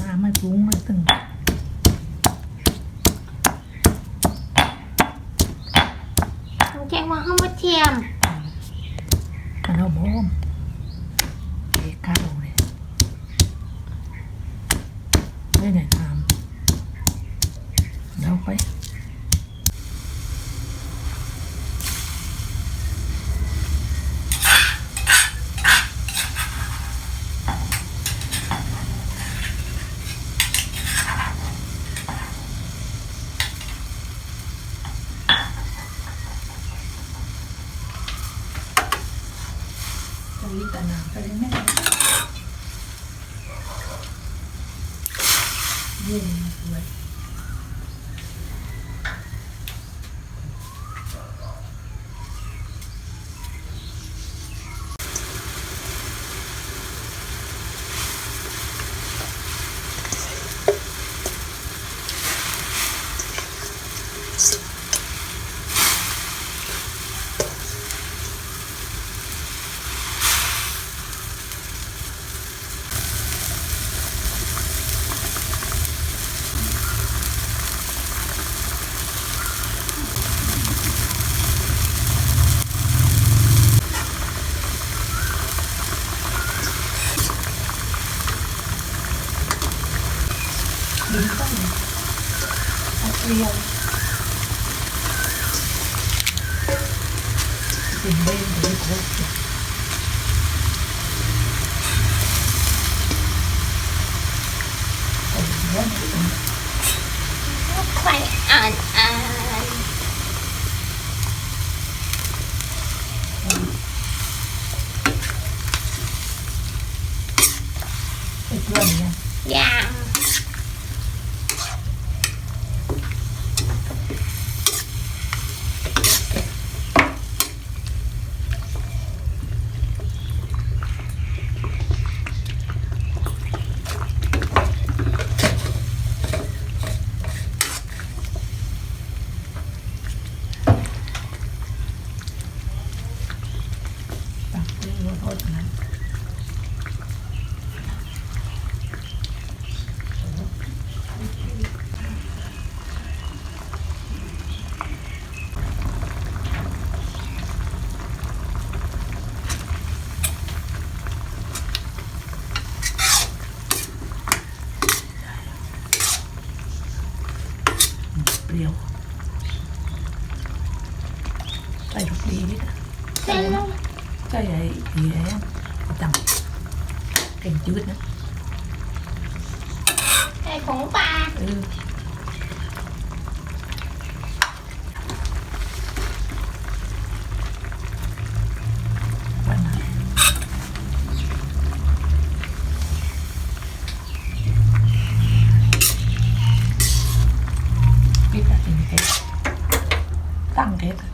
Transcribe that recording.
น้ำมาจุ้งมาตึงแกงว่าห้องมาเทียมขนมบ่ม Mm. dito. At คนนะเปรี้ยวใส่รสดีนิดนะ cái này gì để tầm. Cái chưa biết nữa cái khổ ba. Ừ. Danke.